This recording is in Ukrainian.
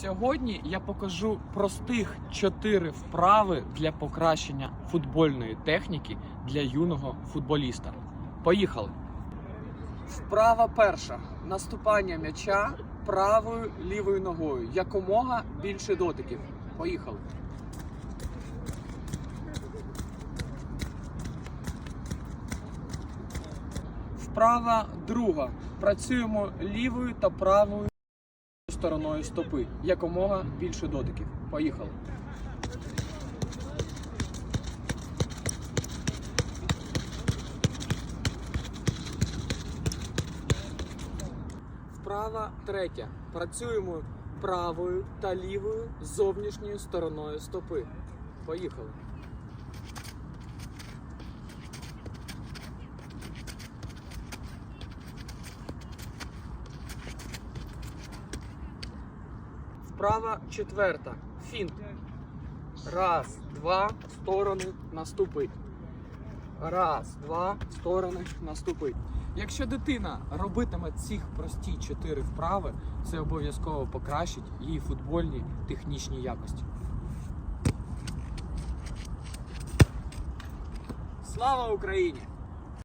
Сьогодні я покажу простих чотири вправи для покращення футбольної техніки для юного футболіста. Поїхали! Вправа перша. Наступання м'яча правою лівою ногою. Якомога більше дотиків. Поїхали. Вправа друга. Працюємо лівою та правою стороною стопи. Якомога більше дотиків. Поїхали. Вправа третя. Працюємо правою та лівою зовнішньою стороною стопи. Поїхали. Вправа четверта. Фінт. Раз, два, сторони, наступи. Раз, два, сторони, наступи. Якщо дитина робитиме ці прості чотири вправи, це обов'язково покращить її футбольні технічні якості. Слава Україні!